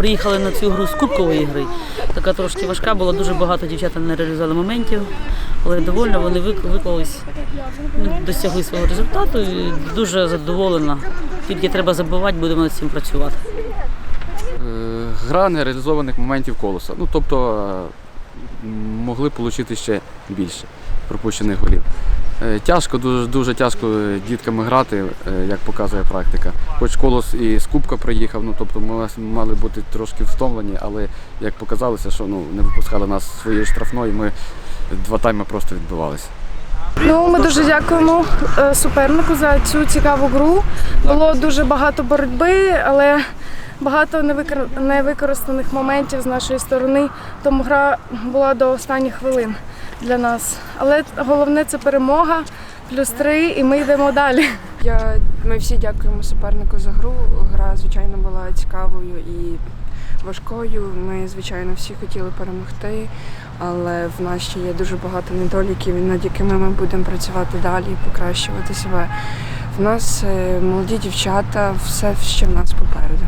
приїхали на цю гру з кубкової гри. Така трошки важка була, дуже багато дівчата не реалізували моментів, але довольно вони вик- виклались, ну, досягли свого результату і дуже задоволена. Тільки треба забувати, будемо над цим працювати. Е, Гра нереалізованих моментів колоса. Ну, тобто е, могли отримати ще більше пропущених голів. Е, Тяжко, дуже, дуже тяжко е, дітками грати, е, як показує практика. Хоч колос і з кубка приїхав, ну тобто ми мали бути трошки втомлені, але як показалося, що ну, не випускали нас своєї штрафної, ми два тайми просто відбивалися. Ну, ми дуже дякуємо супернику за цю цікаву гру. Було дуже багато боротьби, але багато невикористаних моментів з нашої сторони. Тому гра була до останніх хвилин для нас. Але головне це перемога, плюс три, і ми йдемо далі. Я, ми всі дякуємо супернику за гру. Гра, звичайно, була цікавою і важкою. Ми, звичайно, всі хотіли перемогти, але в нас ще є дуже багато недоліків, над якими ми будемо працювати далі і покращувати себе. В нас е, молоді дівчата, все ще в нас попереду.